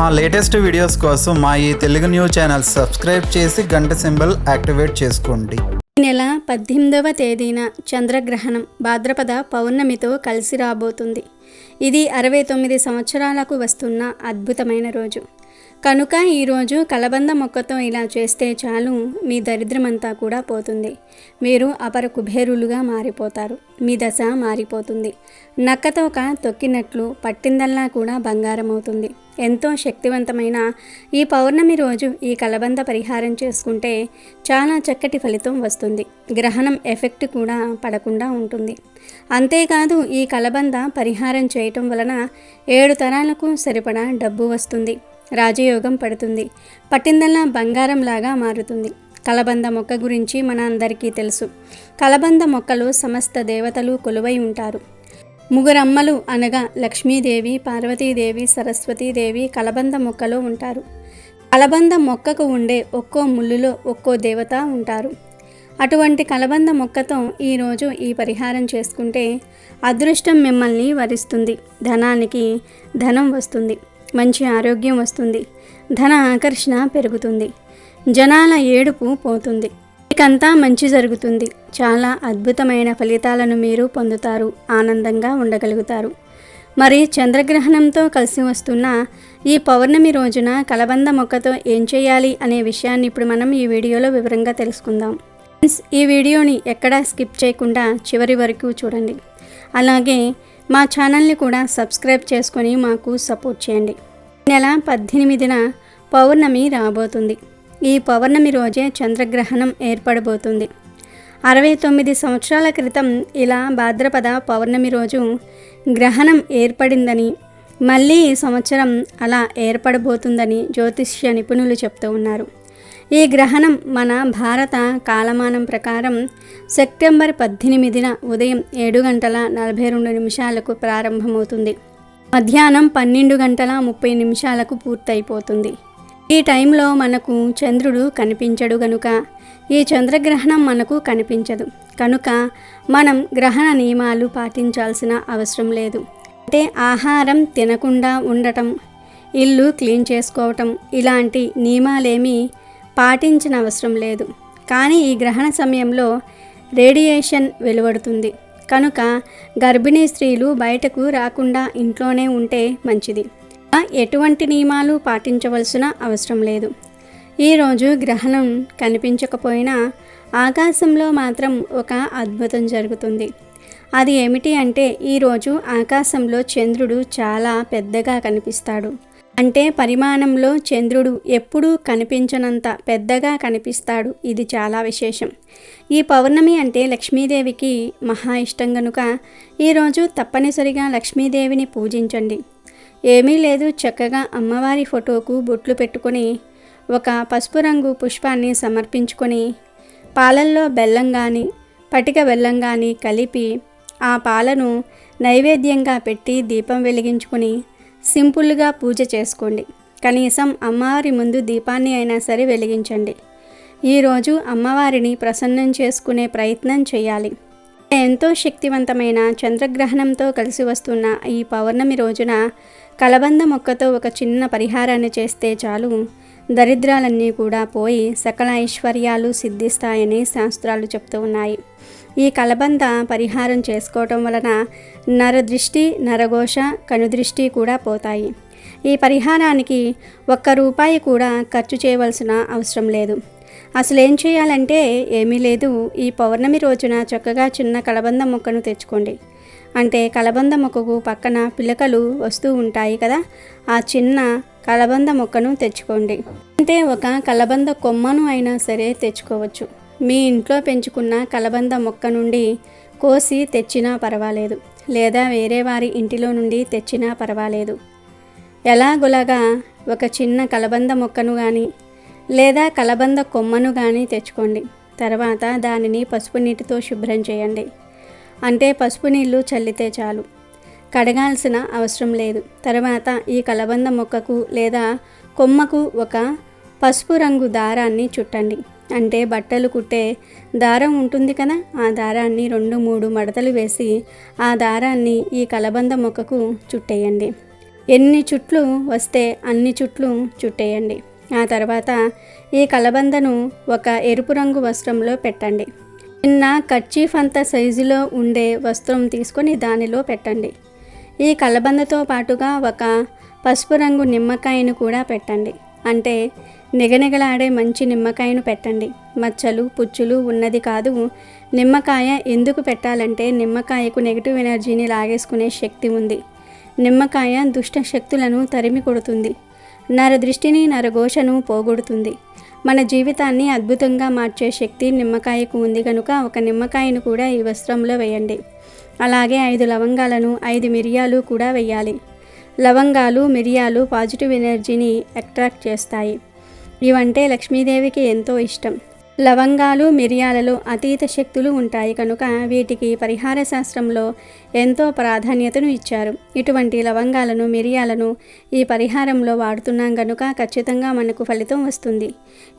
మా latest videos కోసం మా ఈ తెలుగు న్యూస్ ఛానల్ సబ్స్క్రైబ్ చేసి గంట సింబల్ యాక్టివేట్ చేసుకోండి. ఈ నెల పద్దెనిమిదవ తేదీన చంద్రగ్రహణం భాద్రపద పౌర్ణమితో కలిసి రాబోతుంది. ఇది అరవై తొమ్మిది సంవత్సరాలకు వస్తున్న అద్భుతమైన రోజు. కనుక ఈరోజు కలబంద మొక్కతో ఇలా చేస్తే చాలు మీ దరిద్రమంతా కూడా పోతుంది. మీరు అపర కుబేరులుగా మారిపోతారు. మీ దశ మారిపోతుంది. నక్కతోక తొక్కినట్లు పట్టిందల్లా కూడా బంగారం అవుతుంది ఎంతో శక్తివంతమైన ఈ పౌర్ణమి రోజు ఈ కలబంద పరిహారం చేసుకుంటే చాలా చక్కటి ఫలితం వస్తుంది. గ్రహణం ఎఫెక్ట్ కూడా పడకుండా ఉంటుంది. అంతేకాదు ఈ కలబంద పరిహారం చేయటం వలన ఏడు తరాలకు సరిపడా డబ్బు వస్తుంది. రాజయోగం పడుతుంది. పట్టిందల్లా బంగారంలాగా మారుతుంది. కలబంద మొక్క గురించి మన అందరికీ తెలుసు. కలబంద మొక్కలు సమస్త దేవతలు కొలువై ఉంటారు. ముగ్గురమ్మలు అనగా లక్ష్మీదేవి పార్వతీదేవి సరస్వతీదేవి కలబంద మొక్కలో ఉంటారు. కలబంద మొక్కకు ఉండే ఒక్కో ముళ్ళులో ఒక్కో దేవత ఉంటారు. అటువంటి కలబంద మొక్కతో ఈరోజు ఈ పరిహారం చేసుకుంటే అదృష్టం మిమ్మల్ని వరిస్తుంది. ధనానికి ధనం వస్తుంది. మంచి ఆరోగ్యం వస్తుంది. ధన ఆకర్షణ పెరుగుతుంది. జనాల ఏడుపు పోతుంది. మీకంతా మంచి జరుగుతుంది. చాలా అద్భుతమైన ఫలితాలను మీరు పొందుతారు. ఆనందంగా ఉండగలుగుతారు. మరి చంద్రగ్రహణంతో కలిసి వస్తున్న ఈ పౌర్ణమి రోజున కలబంద మొక్కతో ఏం చేయాలి అనే విషయాన్ని ఇప్పుడు మనం ఈ వీడియోలో వివరంగా తెలుసుకుందాం. ఫ్రెండ్స్, ఈ వీడియోని ఎక్కడా స్కిప్ చేయకుండా చివరి వరకు చూడండి. అలాగే మా ఛానల్ని కూడా సబ్స్క్రైబ్ చేసుకొని మాకు సపోర్ట్ చేయండి. నెల పద్దెనిమిదిన పౌర్ణమి రాబోతుంది. ఈ పౌర్ణమి రోజే చంద్రగ్రహణం ఏర్పడబోతుంది. అరవై తొమ్మిది సంవత్సరాల క్రితం ఇలా భాద్రపద పౌర్ణమి రోజు గ్రహణం ఏర్పడిందని మళ్ళీ ఈ సంవత్సరం అలా ఏర్పడబోతుందని జ్యోతిష్య నిపుణులు చెప్తూ ఉన్నారు. ఈ గ్రహణం మన భారత కాలమానం ప్రకారం సెప్టెంబర్ పద్దెనిమిదిన ఉదయం ఏడు గంటల నలభై రెండు నిమిషాలకు ప్రారంభమవుతుంది. మధ్యాహ్నం పన్నెండు గంటల ముప్పై నిమిషాలకు పూర్తయిపోతుంది. ఈ టైంలో మనకు చంద్రుడు కనిపించడు గనుక ఈ చంద్రగ్రహణం మనకు కనిపించదు. కనుక మనం గ్రహణ నియమాలు పాటించాల్సిన అవసరం లేదు. అంటే ఆహారం తినకుండా ఉండటం ఇల్లు క్లీన్ చేసుకోవటం ఇలాంటి నియమాలేమీ పాటించిన అవసరం లేదు. కానీ ఈ గ్రహణ సమయంలో రేడియేషన్ వెలువడుతుంది. కనుక గర్భిణీ స్త్రీలు బయటకు రాకుండా ఇంట్లోనే ఉంటే మంచిది. ఎటువంటి నియమాలు పాటించవలసిన అవసరం లేదు. ఈరోజు గ్రహణం కనిపించకపోయినా ఆకాశంలో మాత్రం ఒక అద్భుతం జరుగుతుంది. అది ఏమిటి అంటే ఈరోజు ఆకాశంలో చంద్రుడు చాలా పెద్దగా కనిపిస్తాడు. అంటే పరిమాణంలో చంద్రుడు ఎప్పుడూ కనిపించనంత పెద్దగా కనిపిస్తాడు. ఇది చాలా విశేషం. ఈ పౌర్ణమి అంటే లక్ష్మీదేవికి మహా ఇష్టం గనుక ఈరోజు తప్పనిసరిగా లక్ష్మీదేవిని పూజించండి. ఏమీ లేదు చక్కగా అమ్మవారి ఫోటోకు బొట్లు పెట్టుకొని ఒక పసుపు రంగు పుష్పాన్ని సమర్పించుకొని పాలల్లో బెల్లం కానీ పటిక బెల్లం కానీ కలిపి ఆ పాలను నైవేద్యంగా పెట్టి దీపం వెలిగించుకొని సింపుల్గా పూజ చేసుకోండి. కనీసం అమ్మవారి ముందు దీపాన్ని అయినా సరే వెలిగించండి. ఈరోజు అమ్మవారిని ప్రసన్నం చేసుకునే ప్రయత్నం చేయాలి. ఎంతో శక్తివంతమైన చంద్రగ్రహణంతో కలిసి వస్తున్న ఈ పౌర్ణమి రోజున కలబంద మొక్కతో ఒక చిన్న పరిహారాన్ని చేస్తే చాలు. దరిద్రాలన్నీ కూడా పోయి సకల ఐశ్వర్యాలు సిద్ధిస్తాయని శాస్త్రాలు చెప్తూ ఉన్నాయి. ఈ కలబంద పరిహారం చేసుకోవటం వలన నరదృష్టి నరఘోష కనుదృష్టి కూడా పోతాయి. ఈ పరిహారానికి ఒక్క రూపాయి కూడా ఖర్చు చేయవలసిన అవసరం లేదు. అసలు ఏం చేయాలంటే ఏమీ లేదు. ఈ పౌర్ణమి రోజున చక్కగా చిన్న కలబంద మొక్కను తెచ్చుకోండి. అంటే కలబంద మొక్కకు పక్కన పిలకలు వస్తూ ఉంటాయి కదా ఆ చిన్న కలబంద మొక్కను తెచ్చుకోండి. అంటే ఒక కలబంద కొమ్మను అయినా సరే తెచ్చుకోవచ్చు. మీ ఇంట్లో పెంచుకున్న కలబంద మొక్క నుండి కోసి తెచ్చినా పర్వాలేదు లేదా వేరే వారి ఇంటిలో నుండి తెచ్చినా పర్వాలేదు. ఎలాగోలాగా ఒక చిన్న కలబంద మొక్కను కానీ లేదా కలబంద కొమ్మను కానీ తెచ్చుకోండి. తర్వాత దానిని పసుపు నీటితో శుభ్రం చేయండి. అంటే పసుపు నీళ్ళు చల్లితే చాలు. కడగాల్సిన అవసరం లేదు. తర్వాత ఈ కలబంద మొక్కకు లేదా కొమ్మకు ఒక పసుపు రంగు దారాన్ని చుట్టండి. అంటే బట్టలు కుట్టే దారం ఉంటుంది కదా? ఆ దారాన్ని రెండు మూడు మడతలు వేసి ఆ దారాన్ని ఈ కలబంద మొక్కకు చుట్టేయండి. ఎన్ని చుట్లు వస్తే అన్ని చుట్లు చుట్టేయండి. ఆ తర్వాత ఈ కలబందను ఒక ఎరుపు రంగు వస్త్రంలో పెట్టండి. చిన్న కర్చీఫ్ అంత సైజులో ఉండే వస్త్రం తీసుకొని దానిలో పెట్టండి. ఈ కలబందతో పాటుగా ఒక పసుపు రంగు నిమ్మకాయను కూడా పెట్టండి. అంటే నిగనిగలాడే మంచి నిమ్మకాయను పెట్టండి. మచ్చలు పుచ్చులు ఉన్నది కాదు. నిమ్మకాయ ఎందుకు పెట్టాలంటే నిమ్మకాయకు నెగిటివ్ ఎనర్జీని లాగేసుకునే శక్తి ఉంది. నిమ్మకాయ దుష్ట శక్తులను తరిమి కొడుతుంది. నర దృష్టిని నరఘోషను పోగొడుతుంది. మన జీవితాన్ని అద్భుతంగా మార్చే శక్తి నిమ్మకాయకు ఉంది కనుక ఒక నిమ్మకాయను కూడా ఈ వస్త్రంలో వేయండి. అలాగే ఐదు లవంగాలను ఐదు మిరియాలు కూడా వేయాలి. లవంగాలు మిరియాలు పాజిటివ్ ఎనర్జీని అట్రాక్ట్ చేస్తాయి. ఇవంటే లక్ష్మీదేవికి ఎంతో ఇష్టం. లవంగాలు మిరియాలలో అతీత శక్తులు ఉంటాయి కనుక వీటికి పరిహార శాస్త్రంలో ఎంతో ప్రాధాన్యతను ఇచ్చారు. ఇటువంటి లవంగాలను మిరియాలను ఈ పరిహారంలో వాడుతున్నాం కనుక ఖచ్చితంగా మనకు ఫలితం వస్తుంది.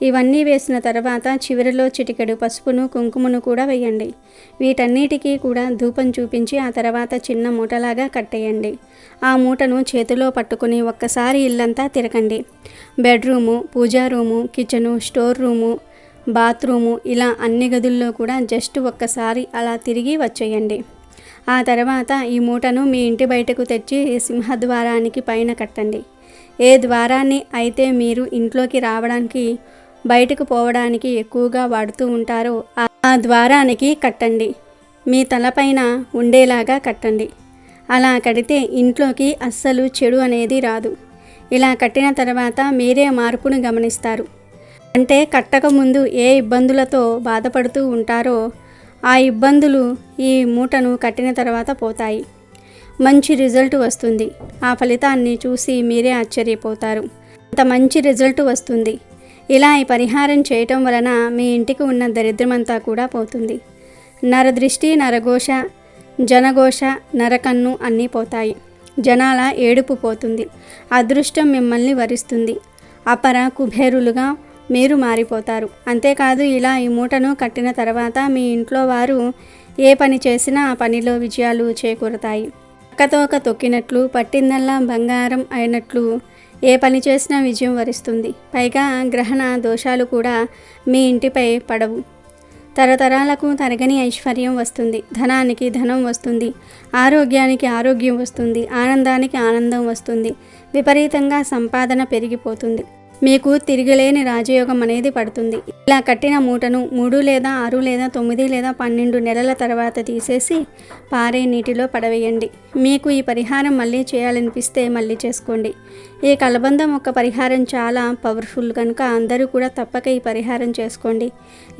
ఇవన్నీ వేసిన తర్వాత చివరిలో చిటికెడు పసుపును కుంకుమను కూడా వేయండి. వీటన్నిటికీ కూడా ధూపం చూపించి ఆ తర్వాత చిన్న మూటలాగా కట్టేయండి. ఆ మూటను చేతిలో పట్టుకుని ఒక్కసారి ఇల్లంతా తిరగండి. Bedroom puja room kitchen store room bathroom ఇలా అన్ని గదుల్లో కూడా జస్ట్ ఒక్కసారి అలా తిరిగి వచ్చేయండి. ఆ తర్వాత ఈ మూటను మీ ఇంటి బయటకు తెచ్చి సింహద్వారానికి పైన కట్టండి. ఏ ద్వారాన్ని అయితే మీరు ఇంట్లోకి రావడానికి బయటకు పోవడానికి ఎక్కువగా వాడుతూ ఉంటారో ఆ- ఆ ద్వారానికి కట్టండి. మీ తలపైన ఉండేలాగా కట్టండి. అలా కడితే ఇంట్లోకి అస్సలు చెడు అనేది రాదు. ఇలా కట్టిన తర్వాత మీరే మార్పును గమనిస్తారు. అంటే కట్టక ముందు ఏ ఇబ్బందులతో బాధపడుతూ ఉంటారో ఆ ఇబ్బందులు ఈ మూటను కట్టిన తర్వాత పోతాయి. మంచి రిజల్ట్ వస్తుంది. ఆ ఫలితాన్ని చూసి మీరే ఆశ్చర్యపోతారు. అంత మంచి రిజల్ట్ వస్తుంది. ఇలా ఈ పరిహారం చేయటం వలన మీ ఇంటికి ఉన్న దరిద్రమంతా కూడా పోతుంది. నరదృష్టి నరఘోష జనఘోష నరకన్ను అన్నీ పోతాయి. జనాల ఏడుపు పోతుంది. అదృష్టం మిమ్మల్ని వరిస్తుంది. అపర కుబేరులుగా మీరు మారిపోతారు. అంతేకాదు ఇలా ఈ మూటను కట్టిన తర్వాత మీ ఇంట్లో వారు ఏ పని చేసినా ఆ పనిలో విజయాలు చేకూరతాయి. అక్కతోక తొక్కినట్లు పట్టిందల్లా బంగారం అయినట్లు ఏ పని చేసినా విజయం వరిస్తుంది. పైగా గ్రహణ దోషాలు కూడా మీ ఇంటిపై పడవు. తరతరాలకు తరగని ఐశ్వర్యం వస్తుంది. ధనానికి ధనం వస్తుంది. ఆరోగ్యానికి ఆరోగ్యం వస్తుంది. ఆనందానికి ఆనందం వస్తుంది. విపరీతంగా సంపాదన పెరిగిపోతుంది. మీకు తిరిగిలేని రాజయోగం అనేది పడుతుంది. ఇలా కట్టిన మూటను మూడు లేదా ఆరు లేదా తొమ్మిది లేదా పన్నెండు నెలల తర్వాత తీసేసి పారే నీటిలో పడవేయండి. మీకు ఈ పరిహారం మళ్ళీ చేయాలనిపిస్తే మళ్ళీ చేసుకోండి. ఈ కలబంద మొక్క పరిహారం చాలా పవర్ఫుల్ కనుక అందరూ కూడా తప్పక ఈ పరిహారం చేసుకోండి.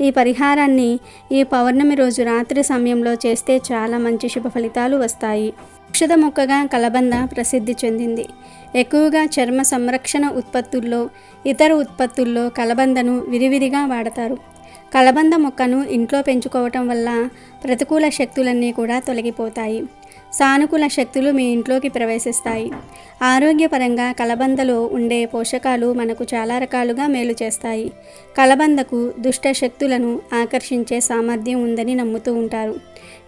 ఈ పరిహారాన్ని ఈ పౌర్ణమి రోజు రాత్రి సమయంలో చేస్తే చాలా మంచి శుభ ఫలితాలు వస్తాయి. ఔషధ మొక్కగా కలబంద ప్రసిద్ధి చెందింది. ఎక్కువగా చర్మ సంరక్షణ ఉత్పత్తుల్లో ఇతర ఉత్పత్తుల్లో కలబందను విరివిరిగా వాడతారు. కలబంద మొక్కను ఇంట్లో పెంచుకోవటం వల్ల ప్రతికూల శక్తులన్నీ కూడా తొలగిపోతాయి. సానుకూల శక్తులు మీ ఇంట్లోకి ప్రవేశిస్తాయి. ఆరోగ్యపరంగా కలబందలో ఉండే పోషకాలు మనకు చాలా రకాలుగా మేలు చేస్తాయి. కలబందకు దుష్ట శక్తులను ఆకర్షించే సామర్థ్యం ఉందని నమ్ముతూ ఉంటారు.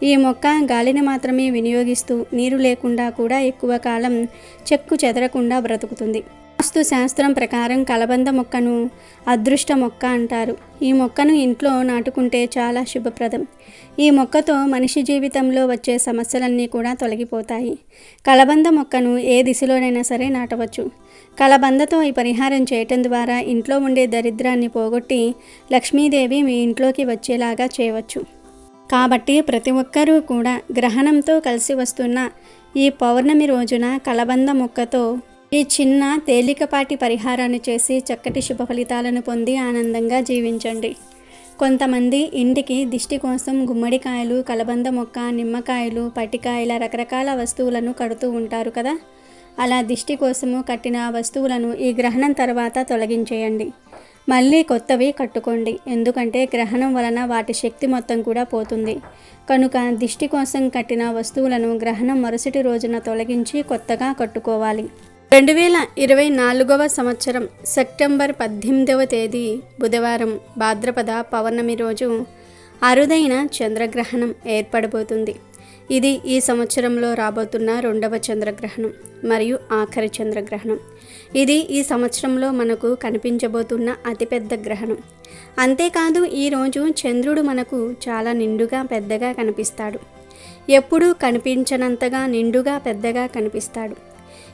ఈ మొక్క గాలిని మాత్రమే వినియోగిస్తూ నీరు లేకుండా కూడా ఎక్కువ కాలం చెక్కు చెదరకుండా బ్రతుకుతుంది. వాస్తు శాస్త్రం ప్రకారం కలబంద మొక్కను అదృష్ట మొక్క అంటారు. ఈ మొక్కను ఇంట్లో నాటుకుంటే చాలా శుభప్రదం. ఈ మొక్కతో మనిషి జీవితంలో వచ్చే సమస్యలన్నీ కూడా తొలగిపోతాయి. కలబంద మొక్కను ఏ దిశలోనైనా సరే నాటవచ్చు. కలబందతో ఈ పరిహారం చేయటం ద్వారా ఇంట్లో ఉండే దరిద్రాన్ని పోగొట్టి లక్ష్మీదేవి మీ ఇంట్లోకి వచ్చేలాగా చేయవచ్చు. కాబట్టి ప్రతి ఒక్కరూ కూడా గ్రహణంతో కలిసి వస్తున్న ఈ పౌర్ణమి రోజున కలబంద మొక్కతో ఈ చిన్న తేలికపాటి పరిహారాన్ని చేసి చక్కటి శుభ ఫలితాలను పొంది ఆనందంగా జీవించండి. కొంతమంది ఇంటికి దిష్టి కోసం గుమ్మడికాయలు కలబంద మొక్క నిమ్మకాయలు పటికాయల రకరకాల వస్తువులను కడుతూ ఉంటారు కదా? అలా దిష్టి కోసము కట్టిన వస్తువులను ఈ గ్రహణం తర్వాత తొలగించేయండి. మళ్ళీ కొత్తవి కట్టుకోండి. ఎందుకంటే గ్రహణం వలన వాటి శక్తి మొత్తం కూడా పోతుంది. కనుక దిష్టి కోసం కట్టిన వస్తువులను గ్రహణం మరుసటి రోజున తొలగించి కొత్తగా కట్టుకోవాలి. రెండు వేల ఇరవై నాలుగవ సంవత్సరం సెప్టెంబర్ పద్దెనిమిదవ తేదీ బుధవారం భాద్రపద పౌర్ణమి రోజు అరుదైన చంద్రగ్రహణం ఏర్పడబోతుంది. ఇది ఈ సంవత్సరంలో రాబోతున్న రెండవ చంద్రగ్రహణం మరియు ఆఖరి చంద్రగ్రహణం. ఇది ఈ సంవత్సరంలో మనకు కనిపించబోతున్న అతిపెద్ద గ్రహణం. అంతేకాదు ఈరోజు చంద్రుడు మనకు చాలా నిండుగా పెద్దగా కనిపిస్తాడు. ఎప్పుడూ కనిపించనంతగా నిండుగా పెద్దగా కనిపిస్తాడు.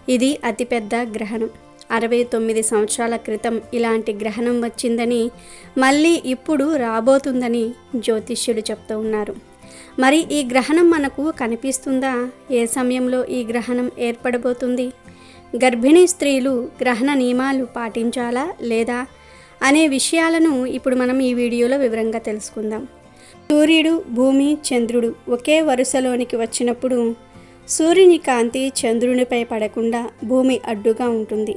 ఇది అతిపెద్ద గ్రహణం. అరవై తొమ్మిది సంవత్సరాల క్రితం ఇలాంటి గ్రహణం వచ్చిందని మళ్ళీ ఇప్పుడు రాబోతుందని జ్యోతిష్యులు చెప్తూ ఉన్నారు. మరి ఈ గ్రహణం మనకు కనిపిస్తుందా? ఏ సమయంలో ఈ గ్రహణం ఏర్పడబోతుంది? గర్భిణీ స్త్రీలు గ్రహణ నియమాలు పాటించాలా లేదా? అనే విషయాలను ఇప్పుడు మనం ఈ వీడియోలో వివరంగా తెలుసుకుందాం. సూర్యుడు భూమి చంద్రుడు ఒకే వరుసలోనికి వచ్చినప్పుడు సూర్యుని కాంతి చంద్రునిపై పడకుండా భూమి అడ్డుగా ఉంటుంది.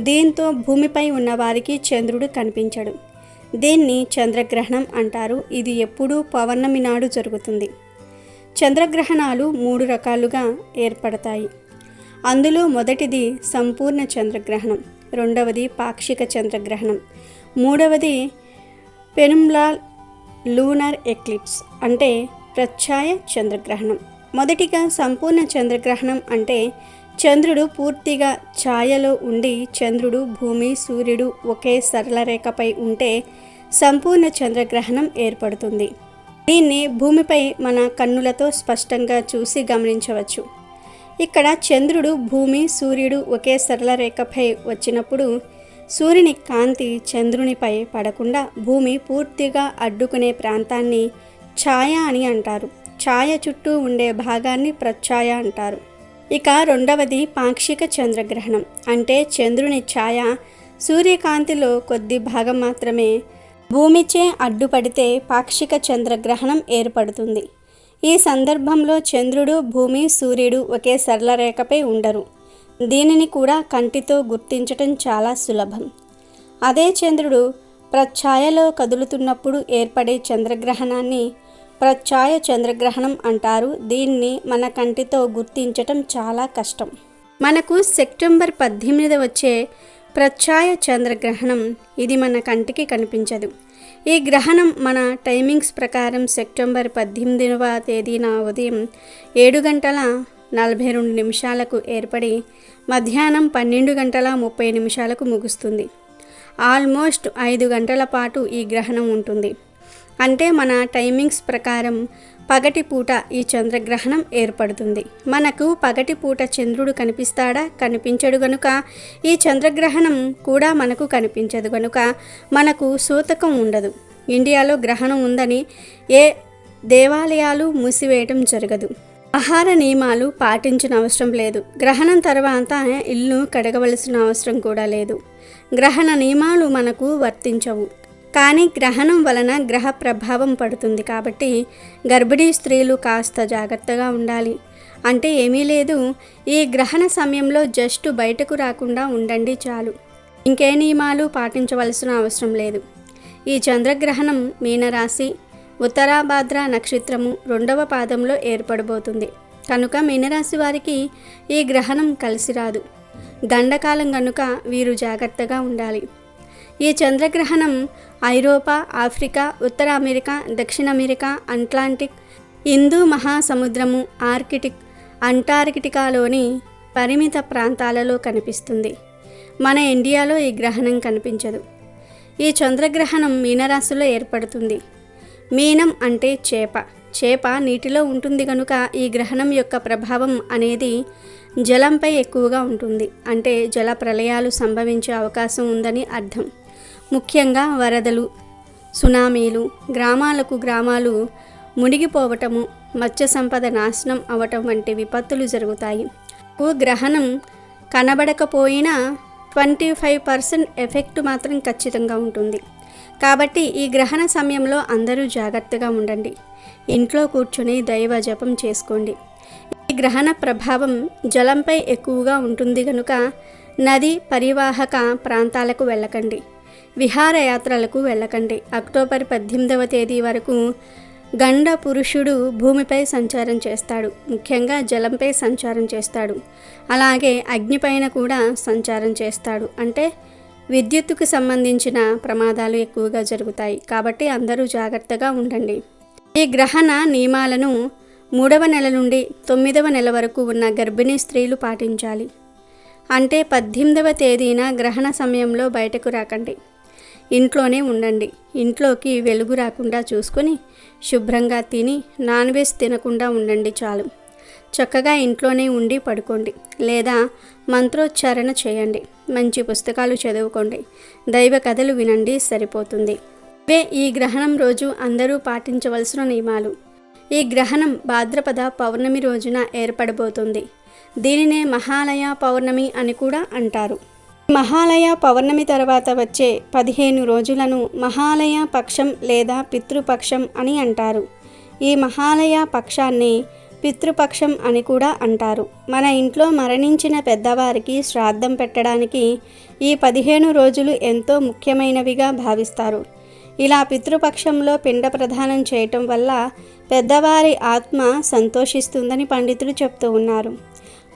దీంతో భూమిపై ఉన్న వారికి చంద్రుడు కనిపించడు. దీన్ని చంద్రగ్రహణం అంటారు. ఇది ఎప్పుడూ పౌర్ణమి నాడు జరుగుతుంది. చంద్రగ్రహణాలు మూడు రకాలుగా ఏర్పడతాయి. అందులో మొదటిది సంపూర్ణ చంద్రగ్రహణం రెండవది పాక్షిక చంద్రగ్రహణం మూడవది పెనుమ్లాల్ లూనర్ ఎక్లిప్స్ అంటే ప్రత్యాయ చంద్రగ్రహణం. మొదటిగా సంపూర్ణ చంద్రగ్రహణం అంటే చంద్రుడు పూర్తిగా ఛాయలో ఉండి చంద్రుడు భూమి సూర్యుడు ఒకే సరళ రేఖపై ఉంటే సంపూర్ణ చంద్రగ్రహణం ఏర్పడుతుంది. దీన్ని భూమిపై మన కన్నులతో స్పష్టంగా చూసి గమనించవచ్చు. ఇక్కడ చంద్రుడు భూమి సూర్యుడు ఒకే సరళ రేఖపై వచ్చినప్పుడు సూర్యుని కాంతి చంద్రునిపై పడకుండా భూమి పూర్తిగా అడ్డుకునే ప్రాంతాన్ని ఛాయ అని అంటారు. ఛాయ చుట్టూ ఉండే భాగాన్ని ప్రఛాయ అంటారు. ఇక రెండవది పాక్షిక చంద్రగ్రహణం. అంటే చంద్రుని ఛాయ సూర్యకాంతిలో కొద్ది భాగం మాత్రమే భూమిచే అడ్డుపడితే పాక్షిక చంద్రగ్రహణం ఏర్పడుతుంది. ఈ సందర్భంలో చంద్రుడు భూమి సూర్యుడు ఒకే సరళ రేఖపై ఉండరు. దీనిని కూడా కంటితో గుర్తించటం చాలా సులభం. అదే చంద్రుడు ప్రఛాయలో కదులుతున్నప్పుడు ఏర్పడే చంద్రగ్రహణాన్ని ప్రఛాయ చంద్రగ్రహణం అంటారు. దీన్ని మన కంటితో గుర్తించటం చాలా కష్టం. మనకు సెప్టెంబర్ పద్దెనిమిది వచ్చే ప్రఛాయ చంద్రగ్రహణం ఇది మన కంటికి కనిపించదు. ఈ గ్రహణం మన టైమింగ్స్ ప్రకారం సెప్టెంబర్ పద్దెనిమిదవ తేదీన ఉదయం ఏడు గంటల నలభై రెండు నిమిషాలకు ఏర్పడి మధ్యాహ్నం పన్నెండు గంటల ముప్పై నిమిషాలకు ముగుస్తుంది. ఆల్మోస్ట్ ఐదు గంటల పాటు ఈ గ్రహణం ఉంటుంది. అంటే మన టైమింగ్స్ ప్రకారం పగటి పూట ఈ చంద్రగ్రహణం ఏర్పడుతుంది. మనకు పగటి పూట చంద్రుడు కనిపిస్తాడా? కనిపించడు గనుక. ఈ చంద్రగ్రహణం కూడా మనకు కనిపించదు గనుక మనకు సూతకం ఉండదు. ఇండియాలో గ్రహణం ఉందని ఏ దేవాలయాలు మూసివేయటం జరగదు. ఆహార నియమాలు పాటించిన అవసరం లేదు. గ్రహణం తర్వాత ఇల్లు కడగవలసిన అవసరం కూడా లేదు. గ్రహణ నియమాలు మనకు వర్తించవు. కానీ గ్రహణం వలన గ్రహ ప్రభావం పడుతుంది కాబట్టి గర్భిణీ స్త్రీలు కాస్త జాగ్రత్తగా ఉండాలి. అంటే ఏమీ లేదు. ఈ గ్రహణ సమయంలో జస్ట్ బయటకు రాకుండా ఉండండి చాలు. ఇంకే నియమాలు పాటించవలసిన అవసరం లేదు. ఈ చంద్రగ్రహణం మీనరాశి ఉత్తరాభాద్ర నక్షత్రము రెండవ పాదంలో ఏర్పడబోతుంది. కనుక మీనరాశి వారికి ఈ గ్రహణం కలిసి రాదు. గండకాలం కనుక వీరు జాగ్రత్తగా ఉండాలి. ఈ చంద్రగ్రహణం ఐరోపా ఆఫ్రికా ఉత్తర అమెరికా దక్షిణ అమెరికా అట్లాంటిక్ హిందూ మహాసముద్రము ఆర్కిటిక్ అంటార్కిటికాలోని పరిమిత ప్రాంతాలలో కనిపిస్తుంది. మన ఇండియాలో ఈ గ్రహణం కనిపించదు. ఈ చంద్రగ్రహణం మీనరాశిలో ఏర్పడుతుంది. మీనం అంటే చేప. చేప నీటిలో ఉంటుంది కనుక ఈ గ్రహణం యొక్క ప్రభావం అనేది జలంపై ఎక్కువగా ఉంటుంది. అంటే జల ప్రళయాలు సంభవించే అవకాశం ఉందని అర్థం. ముఖ్యంగా వరదలు సునామీలు గ్రామాలకు గ్రామాలు మునిగిపోవటము మత్స్య సంపద నాశనం అవటం వంటి విపత్తులు జరుగుతాయి. ఓ గ్రహణం కనబడకపోయినా ట్వంటీ ఫైవ్ పర్సెంట్ ఎఫెక్ట్ మాత్రం ఖచ్చితంగా ఉంటుంది. కాబట్టి ఈ గ్రహణ సమయంలో అందరూ జాగ్రత్తగా ఉండండి. ఇంట్లో కూర్చొని దైవ జపం చేసుకోండి. ఈ గ్రహణ ప్రభావం జలంపై ఎక్కువగా ఉంటుంది కనుక నది పరివాహక ప్రాంతాలకు వెళ్ళకండి. విహారయాత్రలకు వెళ్ళకండి. అక్టోబర్ పద్దెనిమిదవ తేదీ వరకు గండ పురుషుడు భూమిపై సంచారం చేస్తాడు. ముఖ్యంగా జలంపై సంచారం చేస్తాడు. అలాగే అగ్నిపైన కూడా సంచారం చేస్తాడు. అంటే విద్యుత్తుకు సంబంధించిన ప్రమాదాలు ఎక్కువగా జరుగుతాయి. కాబట్టి అందరూ జాగ్రత్తగా ఉండండి. ఈ గ్రహణ నియమాలను మూడవ నెల నుండి తొమ్మిదవ నెల వరకు ఉన్న గర్భిణీ స్త్రీలు పాటించాలి. అంటే పద్దెనిమిదవ తేదీన గ్రహణ సమయంలో బయటకు రాకండి. ఇంట్లోనే ఉండండి. ఇంట్లోకి వెలుగు రాకుండా చూసుకొని శుభ్రంగా తిని నాన్ వెజ్ తినకుండా ఉండండి చాలు. చక్కగా ఇంట్లోనే ఉండి పడుకోండి. లేదా మంత్రోచ్చారణ చేయండి. మంచి పుస్తకాలు చదువుకోండి. దైవ కథలు వినండి సరిపోతుంది. ఇవే ఈ గ్రహణం రోజు అందరూ పాటించవలసిన నియమాలు. ఈ గ్రహణం భాద్రపద పౌర్ణమి రోజున ఏర్పడబోతుంది. దీనినే మహాలయ పౌర్ణమి అని కూడా అంటారు. మహాలయ పౌర్ణమి తర్వాత వచ్చే పదిహేను రోజులను మహాలయ పక్షం లేదా పితృపక్షం అని అంటారు. ఈ మహాలయ పక్షాన్ని పితృపక్షం అని కూడా అంటారు. మన ఇంట్లో మరణించిన పెద్దవారికి శ్రాద్ధం పెట్టడానికి ఈ పదిహేను రోజులు ఎంతో ముఖ్యమైనవిగా భావిస్తారు. ఇలా పితృపక్షంలో పిండ ప్రదానం చేయటం వల్ల పెద్దవారి ఆత్మ సంతోషిస్తుందని పండితులు చెప్తూ ఉన్నారు.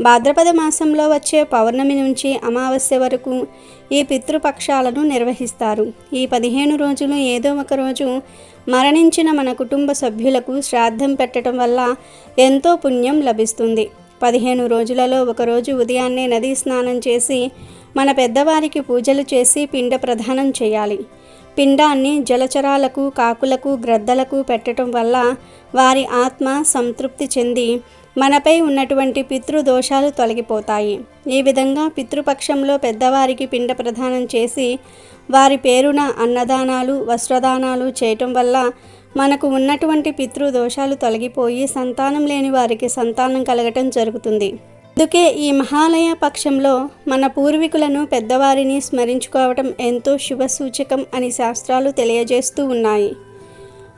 భాద్రపద మాసంలో వచ్చే పౌర్ణమి నుంచి అమావాస్య వరకు ఈ పితృపక్షాలను నిర్వహిస్తారు. ఈ పదిహేను రోజులు ఏదో ఒక రోజు మరణించిన మన కుటుంబ సభ్యులకు శ్రాద్ధం పెట్టడం వల్ల ఎంతో పుణ్యం లభిస్తుంది. పదిహేను రోజులలో ఒకరోజు ఉదయాన్నే నదీ స్నానం చేసి మన పెద్దవారికి పూజలు చేసి పిండ ప్రదానం చేయాలి. పిండాన్ని జలచరాలకు కాకులకు గ్రద్దలకు పెట్టడం వల్ల వారి ఆత్మ సంతృప్తి చెంది మనపై ఉన్నటువంటి పితృదోషాలు తొలగిపోతాయి. ఈ విధంగా పితృపక్షంలో పెద్దవారికి పిండ ప్రదానం చేసి వారి పేరున అన్నదానాలు వస్త్రదానాలు చేయటం వల్ల మనకు ఉన్నటువంటి పితృదోషాలు తొలగిపోయి సంతానం లేని వారికి సంతానం కలగటం జరుగుతుంది. అందుకే ఈ మహాలయ పక్షంలో మన పూర్వీకులను పెద్దవారిని స్మరించుకోవటం ఎంతో శుభసూచకం అని శాస్త్రాలు తెలియజేస్తూ ఉన్నాయి.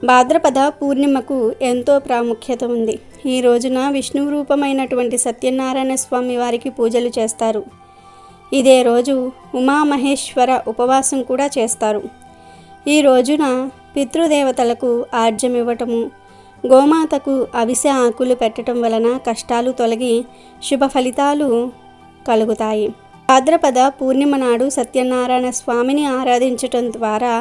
భాద్రపద పూర్ణిమకు ఎంతో ప్రాముఖ్యత ఉంది. ఈ రోజున విష్ణు రూపమైనటువంటి సత్యనారాయణ స్వామి వారికి పూజలు చేస్తారు. ఇదే రోజు ఉమామహేశ్వర ఉపవాసం కూడా చేస్తారు. ఈ రోజున పితృదేవతలకు ఆర్జ్యం ఇవ్వటము గోమాతకు అవిసె ఆకులు పెట్టడం వలన కష్టాలు తొలగి శుభ ఫలితాలు కలుగుతాయి. భాద్రపద పూర్ణిమ నాడు సత్యనారాయణ స్వామిని ఆరాధించటం ద్వారా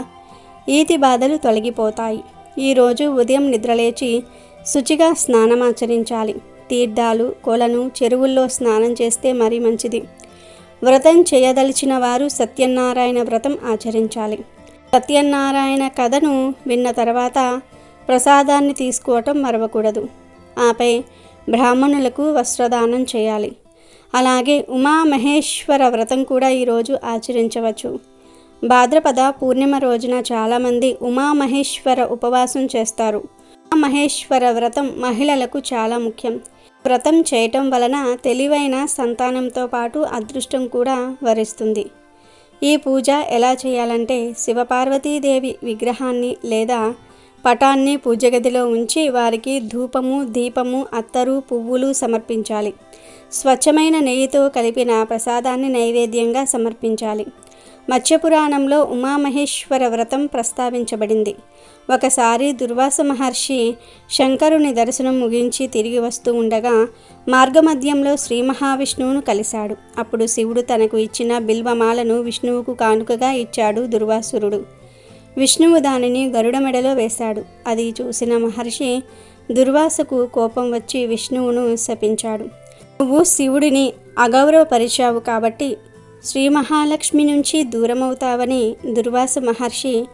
ఈతి బాధలు తొలగిపోతాయి. ఈరోజు ఉదయం నిద్రలేచి శుచిగా స్నానమాచరించాలి తీర్థాలు కొలను చెరువుల్లో స్నానం చేస్తే మరీ మంచిది. వ్రతం చేయదలిచిన వారు సత్యనారాయణ వ్రతం ఆచరించాలి. సత్యనారాయణ కథను విన్న తర్వాత ప్రసాదాన్ని తీసుకోవటం మరవకూడదు. ఆపై బ్రాహ్మణులకు వస్త్రదానం చేయాలి. అలాగే ఉమామహేశ్వర వ్రతం కూడా ఈరోజు ఆచరించవచ్చు. భాద్రపద పూర్ణిమ రోజున చాలామంది ఉమామహేశ్వర ఉపవాసం చేస్తారు. ఉమామహేశ్వర వ్రతం మహిళలకు చాలా ముఖ్యం. వ్రతం చేయటం వలన తెలివైన సంతానంతో పాటు అదృష్టం కూడా వరిస్తుంది. ఈ పూజ ఎలా చేయాలంటే శివపార్వతీదేవి విగ్రహాన్ని లేదా పటాన్ని పూజగదిలో ఉంచి వారికి ధూపము దీపము అత్తరు పువ్వులు సమర్పించాలి. స్వచ్ఛమైన నెయ్యితో కలిపిన ప్రసాదాన్ని నైవేద్యంగా సమర్పించాలి. మత్స్యపురాణంలో ఉమామహేశ్వర వ్రతం ప్రస్తావించబడింది. ఒకసారి దుర్వాస మహర్షి శంకరుని దర్శనం ముగించి తిరిగి వస్తూ ఉండగా మార్గమధ్యంలో శ్రీ మహావిష్ణువును కలిశాడు. అప్పుడు శివుడు తనకు ఇచ్చిన బిల్వమాలను విష్ణువుకు కానుకగా ఇచ్చాడు దుర్వాసురుడు. విష్ణువు దానిని గరుడ మెడలో వేశాడు. అది చూసిన మహర్షి దుర్వాసకు కోపం వచ్చి విష్ణువును శపించాడు. నువ్వు శివుడిని అగౌరవపరిచావు కాబట్టి శ్రీ మహాలక్ష్మి నుంచి దూరమవుతావని దుర్వాస మహర్షి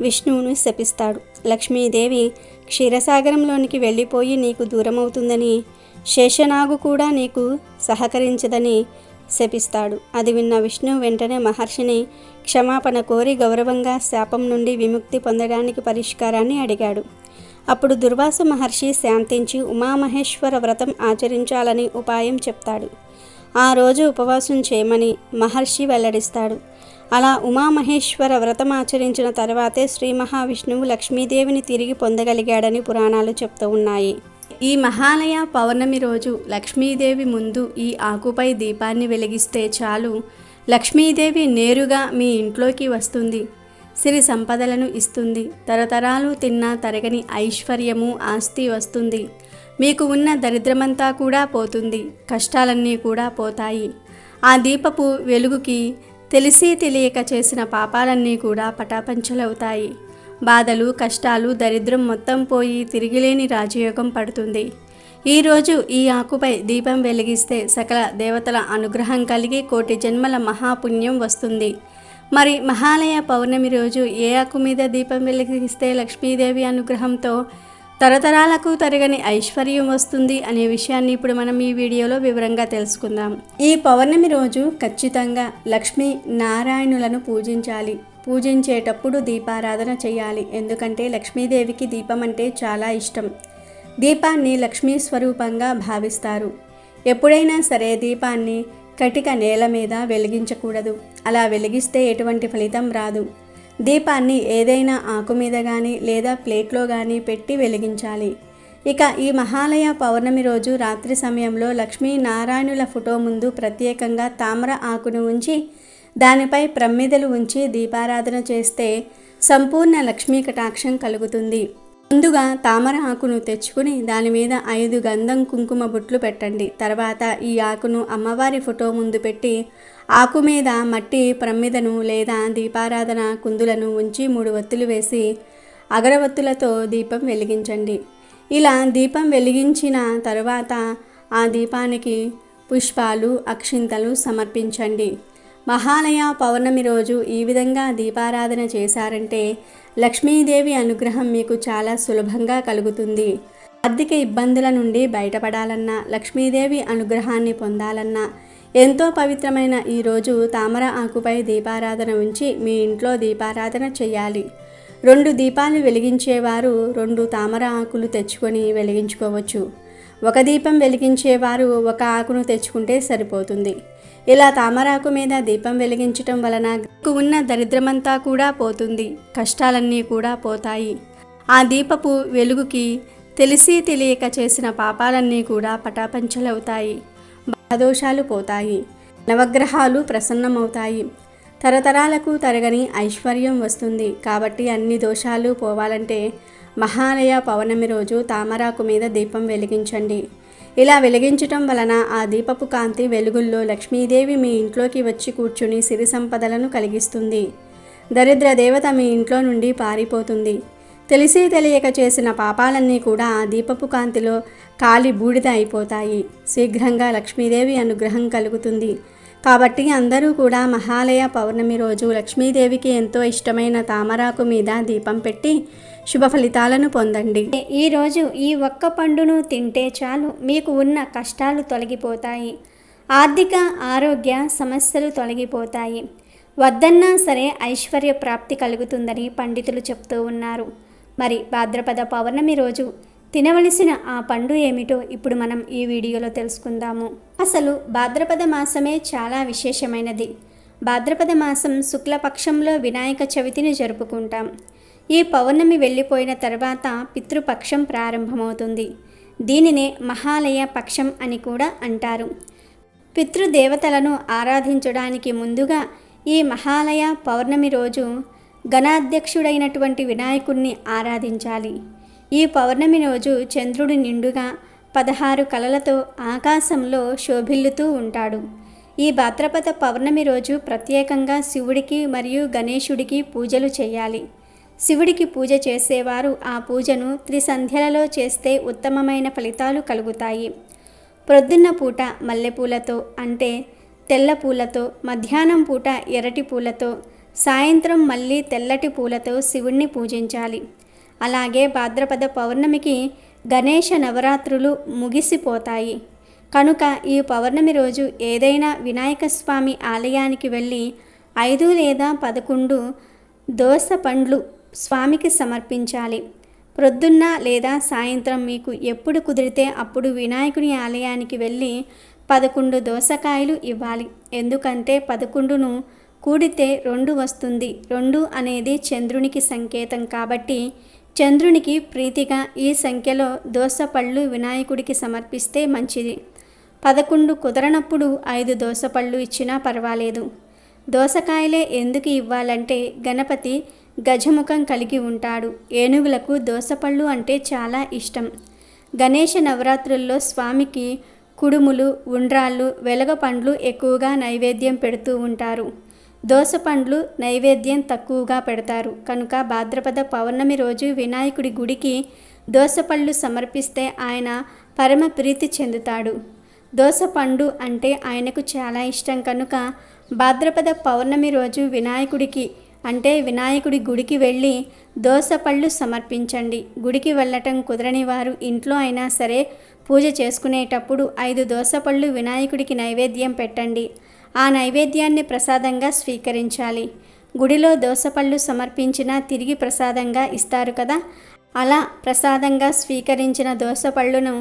విష్ణువును శపిస్తాడు. లక్ష్మీదేవి క్షీరసాగరంలోనికి వెళ్ళిపోయి నీకు దూరమవుతుందని శేషనాగు కూడా నీకు సహకరించదని శపిస్తాడు. అది విన్న విష్ణు వెంటనే మహర్షిని క్షమాపణ కోరి గౌరవంగా శాపం నుండి విముక్తి పొందడానికి పరిష్కారాన్ని అడిగాడు. అప్పుడు దుర్వాస మహర్షి శాంతించి ఉమామహేశ్వర వ్రతం ఆచరించాలని ఉపాయం చెప్తాడు. ఆ రోజు ఉపవాసం చేయమని మహర్షి వెల్లడిస్తాడు. అలా ఉమామహేశ్వర వ్రతం ఆచరించిన తర్వాతే శ్రీ మహావిష్ణువు లక్ష్మీదేవిని తిరిగి పొందగలిగాడని పురాణాలు చెప్తూ ఉన్నాయి. ఈ మహాలయ పౌర్ణమి రోజు లక్ష్మీదేవి ముందు ఈ ఆకుపై దీపాన్ని వెలిగిస్తే చాలు. లక్ష్మీదేవి నేరుగా మీ ఇంట్లోకి వస్తుంది. సిరి సంపదలను ఇస్తుంది. తరతరాలు తిన్న తరగని ఐశ్వర్యము ఆస్తి వస్తుంది. మీకు ఉన్న దరిద్రమంతా కూడా పోతుంది. కష్టాలన్నీ కూడా పోతాయి. ఆ దీపపు వెలుగుకి తెలిసి తెలియక చేసిన పాపాలన్నీ కూడా పటాపంచలవుతాయి. బాధలు కష్టాలు దరిద్రం మొత్తం పోయి తిరిగిలేని రాజయోగం పడుతుంది. ఈరోజు ఈ ఆకుపై దీపం వెలిగిస్తే సకల దేవతల అనుగ్రహం కలిగి కోటి జన్మల మహాపుణ్యం వస్తుంది. మరి మహాలయ పౌర్ణమి రోజు ఏ ఆకు మీద దీపం వెలిగిస్తే లక్ష్మీదేవి అనుగ్రహంతో తరతరాలకు తరగని ఐశ్వర్యం వస్తుంది అనే విషయాన్ని ఇప్పుడు మనం ఈ వీడియోలో వివరంగా తెలుసుకుందాం. ఈ పౌర్ణమి రోజు ఖచ్చితంగా లక్ష్మీ నారాయణులను పూజించాలి. పూజించేటప్పుడు దీపారాధన చేయాలి. ఎందుకంటే లక్ష్మీదేవికి దీపం అంటే చాలా ఇష్టం. దీపాన్ని లక్ష్మీ స్వరూపంగా భావిస్తారు. ఎప్పుడైనా సరే దీపాన్ని కటిక నేల మీద వెలిగించకూడదు. అలా వెలిగిస్తే ఎటువంటి ఫలితం రాదు. దీపాన్ని ఏదైనా ఆకు మీద కానీ లేదా ప్లేట్లో కానీ పెట్టి వెలిగించాలి. ఇక ఈ మహాలయ పౌర్ణమి రోజు రాత్రి సమయంలో లక్ష్మీ నారాయణుల ఫోటో ముందు ప్రత్యేకంగా తామర ఆకును ఉంచి దానిపై ప్రమ్మిదలు ఉంచి దీపారాధన చేస్తే సంపూర్ణ లక్ష్మీ కటాక్షం కలుగుతుంది. ముందుగా తామర ఆకును తెచ్చుకుని దాని మీద ఐదు గంధం కుంకుమ బుట్లు పెట్టండి. తర్వాత ఈ ఆకును అమ్మవారి ఫోటో ముందు పెట్టి ఆకు మీద మట్టి ప్రమ్మిదను లేదా దీపారాధన కుందులను ఉంచి మూడు ఒత్తులు వేసి అగరవత్తులతో దీపం వెలిగించండి. ఇలా దీపం వెలిగించిన తరువాత ఆ దీపానికి పుష్పాలు అక్షింతలు సమర్పించండి. మహాలయ పౌర్ణమి రోజు ఈ విధంగా దీపారాధన చేశారంటే లక్ష్మీదేవి అనుగ్రహం మీకు చాలా సులభంగా కలుగుతుంది. ఆర్థిక ఇబ్బందుల నుండి బయటపడాలన్నా లక్ష్మీదేవి అనుగ్రహాన్ని పొందాలన్నా ఎంతో పవిత్రమైన ఈ రోజు తామర ఆకుపై దీపారాధన ఉంచి మీ ఇంట్లో దీపారాధన చేయాలి. రెండు దీపాలు వెలిగించేవారు రెండు తామర ఆకులు తెచ్చుకొని వెలిగించుకోవచ్చు. ఒక దీపం వెలిగించేవారు ఒక ఆకును తెచ్చుకుంటే సరిపోతుంది. ఇలా తామరాకు మీద దీపం వెలిగించటం వలన ఉన్న దరిద్రమంతా కూడా పోతుంది కష్టాలన్నీ కూడా పోతాయి. ఆ దీపపు వెలుగుకి తెలిసి తెలియక చేసిన పాపాలన్నీ కూడా పటాపంచలవుతాయి. బాధదోషాలు పోతాయి నవగ్రహాలు ప్రసన్నమవుతాయి. తరతరాలకు తరగని ఐశ్వర్యం వస్తుంది. కాబట్టి అన్ని దోషాలు పోవాలంటే మహాలయ పౌర్ణమి రోజు తామరాకు మీద దీపం వెలిగించండి. ఇలా వెలిగించటం వలన ఆ దీపపు కాంతి వెలుగుల్లో లక్ష్మీదేవి మీ ఇంట్లోకి వచ్చి కూర్చుని సిరి సంపదలను కలిగిస్తుంది. దరిద్ర దేవత మీ ఇంట్లో నుండి పారిపోతుంది. తెలిసి తెలియక చేసిన పాపాలన్నీ కూడా ఆ దీపపు కాంతిలో కాలి బూడిద అయిపోతాయి. శీఘ్రంగా లక్ష్మీదేవి అనుగ్రహం కలుగుతుంది. కాబట్టి అందరూ కూడా మహాలయ పౌర్ణమి రోజు లక్ష్మీదేవికి ఎంతో ఇష్టమైన తామరాకు మీద దీపం పెట్టి శుభ ఫలితాలను పొందండి. ఈరోజు ఈ ఒక్క పండును తింటే చాలు మీకు ఉన్న కష్టాలు తొలగిపోతాయి. ఆర్థిక ఆరోగ్య సమస్యలు తొలగిపోతాయి. వద్దన్నా సరే ఐశ్వర్య ప్రాప్తి కలుగుతుందని పండితులు చెప్తూ ఉన్నారు. మరి భాద్రపద పౌర్ణమి రోజు తినవలసిన ఆ పండు ఏమిటో ఇప్పుడు మనం ఈ వీడియోలో తెలుసుకుందాము. అసలు భాద్రపద మాసమే చాలా విశేషమైనది. భాద్రపద మాసం శుక్లపక్షంలో వినాయక చవితిని జరుపుకుంటాం. ఈ పౌర్ణమి వెళ్ళిపోయిన తర్వాత పితృపక్షం ప్రారంభమవుతుంది. దీనినే మహాలయ పక్షం అని కూడా అంటారు. పితృదేవతలను ఆరాధించడానికి ముందుగా ఈ మహాలయ పౌర్ణమి రోజు గణాధ్యక్షుడైనటువంటి వినాయకుణ్ణి ఆరాధించాలి. ఈ పౌర్ణమి రోజు చంద్రుడు నిండుగా పదహారు కలలతో ఆకాశంలో శోభిల్లుతూ ఉంటాడు. ఈ భాద్రపద పౌర్ణమి రోజు ప్రత్యేకంగా శివుడికి మరియు గణేశుడికి పూజలు చేయాలి. శివుడికి పూజ చేసేవారు ఆ పూజను త్రిసంధ్యలలో చేస్తే ఉత్తమమైన ఫలితాలు కలుగుతాయి. ప్రొద్దున్న పూట మల్లెపూలతో అంటే తెల్ల పూలతో మధ్యాహ్నం పూట ఎర్రటి పూలతో సాయంత్రం మళ్ళీ తెల్లటి పూలతో శివుణ్ణి పూజించాలి. అలాగే భాద్రపద పౌర్ణమికి గణేష నవరాత్రులు ముగిసిపోతాయి. కనుక ఈ పౌర్ణమి రోజు ఏదైనా వినాయక స్వామి ఆలయానికి వెళ్ళి ఐదు లేదా పదకొండు దోస పండ్లు స్వామికి సమర్పించాలి. ప్రొద్దున్న లేదా సాయంత్రం మీకు ఎప్పుడు కుదిరితే అప్పుడు వినాయకుని ఆలయానికి వెళ్ళి పదకొండు దోసకాయలు ఇవ్వాలి. ఎందుకంటే పదకొండును కూడితే రెండు వస్తుంది. రెండు అనేది చంద్రునికి సంకేతం కాబట్టి చంద్రునికి ప్రీతిగా ఈ సంఖ్యలో దోసపళ్ళు వినాయకుడికి సమర్పిస్తే మంచిది. పదకొండు కుదరనప్పుడు ఐదు దోసపళ్ళు ఇచ్చినా పర్వాలేదు. దోసకాయలే ఎందుకు ఇవ్వాలంటే గణపతి గజముఖం కలిగి ఉంటాడు. ఏనుగులకు దోసపళ్ళు అంటే చాలా ఇష్టం. గణేష నవరాత్రుల్లో స్వామికి కుడుములు ఉండ్రాళ్ళు వెలగ పండ్లు ఎక్కువగా నైవేద్యం పెడుతూ ఉంటారు. దోసపండ్లు నైవేద్యం తక్కువగా పెడతారు. కనుక భాద్రపద పౌర్ణమి రోజు వినాయకుడి గుడికి దోసపళ్ళు సమర్పిస్తే ఆయన పరమ ప్రీతి చెందుతాడు. దోసపండు అంటే ఆయనకు చాలా ఇష్టం. కనుక భాద్రపద పౌర్ణమి రోజు వినాయకుడికి అంటే వినాయకుడి గుడికి వెళ్ళి దోసపళ్ళు సమర్పించండి. గుడికి వెళ్ళటం కుదరని వారు ఇంట్లో అయినా సరే పూజ చేసుకునేటప్పుడు ఐదు దోసపళ్ళు వినాయకుడికి నైవేద్యం పెట్టండి. ఆ నైవేద్యాన్ని ప్రసాదంగా స్వీకరించాలి. గుడిలో దోసపళ్ళు సమర్పించిన తిరిగి ప్రసాదంగా ఇస్తారు కదా? అలా ప్రసాదంగా స్వీకరించిన దోసపళ్ళును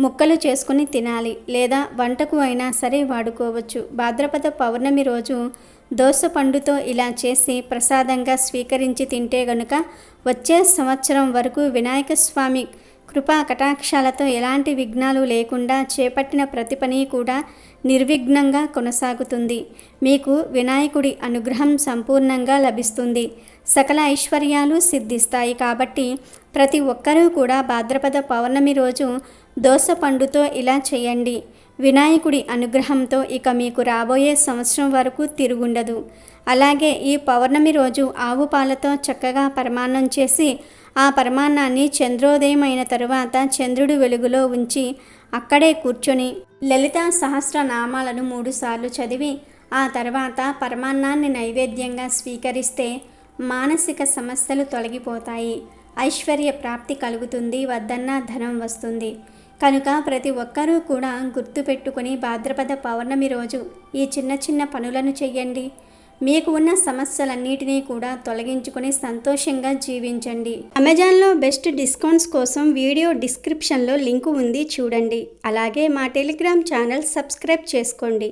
ముక్కలు చేసుకుని తినాలి. లేదా వంటకు అయినా సరే వాడుకోవచ్చు. భాద్రపద పౌర్ణమి రోజు దోస పండుతో ఇలా చేసి ప్రసాదంగా స్వీకరించి తింటే గనుక వచ్చే సంవత్సరం వరకు వినాయక స్వామి కృపా కటాక్షాలతో ఎలాంటి విఘ్నాలు లేకుండా చేపట్టిన ప్రతి పని కూడా నిర్విఘ్నంగా కొనసాగుతుంది. మీకు వినాయకుడి అనుగ్రహం సంపూర్ణంగా లభిస్తుంది. సకల ఐశ్వర్యాలు సిద్ధిస్తాయి కాబట్టి ప్రతి ఒక్కరూ కూడా భాద్రపద పౌర్ణమి రోజు దోస పండుతో ఇలా చేయండి. వినాయకుడి అనుగ్రహంతో ఇక మీకు రాబోయే సంవత్సరం వరకు తిరుగుండదు. అలాగే ఈ పౌర్ణమి రోజు ఆవు పాలతో చక్కగా పరమాన్నం చేసి ఆ పరమాన్నాన్ని చంద్రోదయం అయిన తరువాత చంద్రుడి వెలుగులో ఉంచి అక్కడే కూర్చొని లలిత సహస్రనామాలను మూడుసార్లు చదివి ఆ తర్వాత పరమాన్నాన్ని నైవేద్యంగా స్వీకరిస్తే మానసిక సమస్యలు తొలగిపోతాయి. ఐశ్వర్య ప్రాప్తి కలుగుతుంది వద్దన్న ధనం వస్తుంది. కనుక ప్రతి ఒక్కరూ కూడా గుర్తుపెట్టుకుని భాద్రపద పౌర్ణమి రోజు ఈ చిన్న చిన్న పనులను చెయ్యండి. మీకు ఉన్న సమస్యలన్నిటినీ కూడా తొలగించుకొని సంతోషంగా జీవించండి. అమెజాన్లో బెస్ట్ డిస్కౌంట్స్ కోసం వీడియో డిస్క్రిప్షన్లో లింకు ఉంది చూడండి. అలాగే మా టెలిగ్రామ్ ఛానల్ సబ్స్క్రైబ్ చేసుకోండి.